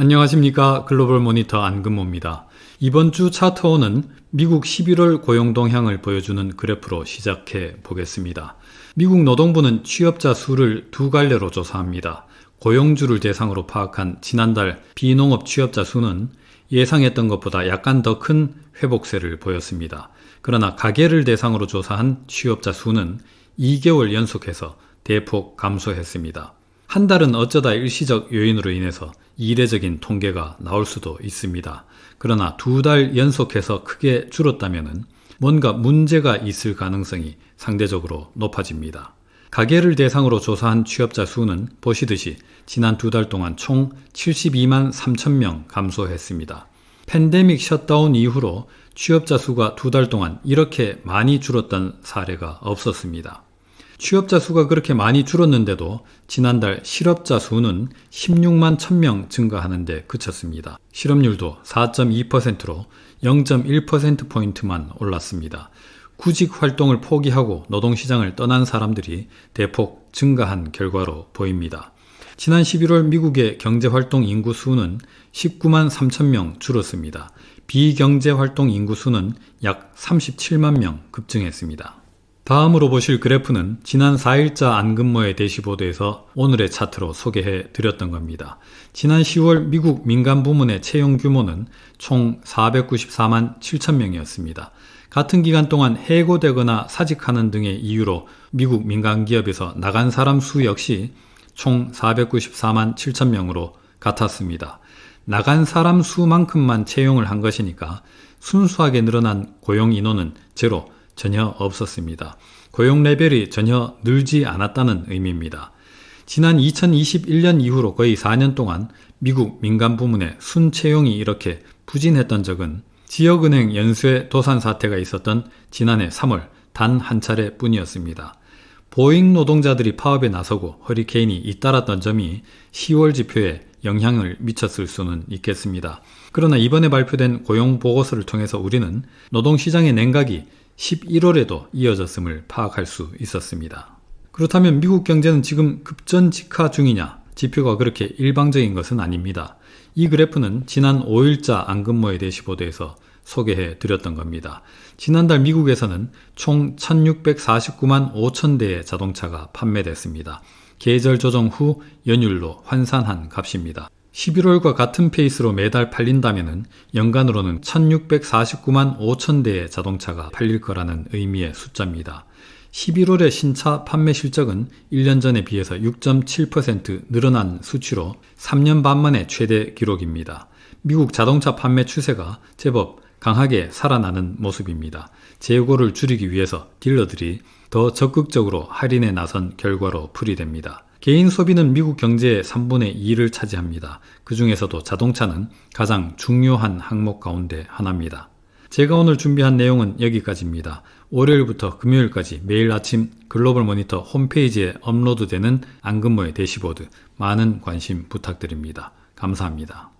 안녕하십니까 글로벌 모니터 안근모입니다. 이번 주 차트호는 미국 11월 고용 동향을 보여주는 그래프로 시작해 보겠습니다. 미국 노동부는 취업자 수를 두 갈래로 조사합니다. 고용주를 대상으로 파악한 지난달 비농업 취업자 수는 예상했던 것보다 약간 더 큰 회복세를 보였습니다. 그러나 가계를 대상으로 조사한 취업자 수는 2개월 연속해서 대폭 감소했습니다. 한 달은 어쩌다 일시적 요인으로 인해서 이례적인 통계가 나올 수도 있습니다. 그러나 두 달 연속해서 크게 줄었다면 뭔가 문제가 있을 가능성이 상대적으로 높아집니다. 가계를 대상으로 조사한 취업자 수는 보시듯이 지난 두 달 동안 총 72만 3천 명 감소했습니다. 팬데믹 셧다운 이후로 취업자 수가 두 달 동안 이렇게 많이 줄었던 사례가 없었습니다. 취업자 수가 그렇게 많이 줄었는데도 지난달 실업자 수는 16만 1000명 증가하는데 그쳤습니다. 실업률도 4.2%로 0.1%포인트만 올랐습니다. 구직 활동을 포기하고 노동시장을 떠난 사람들이 대폭 증가한 결과로 보입니다. 지난 11월 미국의 경제활동 인구 수는 19만 3천 명 줄었습니다. 비경제활동 인구 수는 약 37만 명 급증했습니다. 다음으로 보실 그래프는 지난 4일자 안근모의 대시보드에서 오늘의 차트로 소개해 드렸던 겁니다. 지난 10월 미국 민간 부문의 채용 규모는 총 494만 7천 명이었습니다. 같은 기간 동안 해고되거나 사직하는 등의 이유로 미국 민간 기업에서 나간 사람 수 역시 총 494만 7천 명으로 같았습니다. 나간 사람 수만큼만 채용을 한 것이니까 순수하게 늘어난 고용 인원은 제로, 전혀 없었습니다. 고용 레벨이 전혀 늘지 않았다는 의미입니다. 지난 2021년 이후로 거의 4년 동안 미국 민간 부문의 순 채용이 이렇게 부진했던 적은 지역은행 연쇄 도산 사태가 있었던 지난해 3월 단 한 차례 뿐이었습니다. 보잉 노동자들이 파업에 나서고 허리케인이 잇따랐던 점이 10월 지표에 영향을 미쳤을 수는 있겠습니다. 그러나 이번에 발표된 고용 보고서를 통해서 우리는 노동시장의 냉각이 11월에도 이어졌음을 파악할 수 있었습니다. 그렇다면 미국 경제는 지금 급전직하 중이냐? 지표가 그렇게 일방적인 것은 아닙니다. 이 그래프는 지난 5일자 안근모의 대시보드에서 소개해 드렸던 겁니다. 지난달 미국에서는 총 1649만 5천 대의 자동차가 판매됐습니다. 계절 조정 후 연율로 환산한 값입니다. 11월과 같은 페이스로 매달 팔린다면 연간으로는 1649만 5천 대의 자동차가 팔릴 거라는 의미의 숫자입니다. 11월의 신차 판매 실적은 1년 전에 비해서 6.7% 늘어난 수치로 3년 반 만의 최대 기록입니다. 미국 자동차 판매 추세가 제법 강하게 살아나는 모습입니다. 재고를 줄이기 위해서 딜러들이 더 적극적으로 할인에 나선 결과로 풀이됩니다. 개인 소비는 미국 경제의 3분의 2를 차지합니다. 그 중에서도 자동차는 가장 중요한 항목 가운데 하나입니다. 제가 오늘 준비한 내용은 여기까지입니다. 월요일부터 금요일까지 매일 아침 글로벌 모니터 홈페이지에 업로드되는 안근모의 대시보드 많은 관심 부탁드립니다. 감사합니다.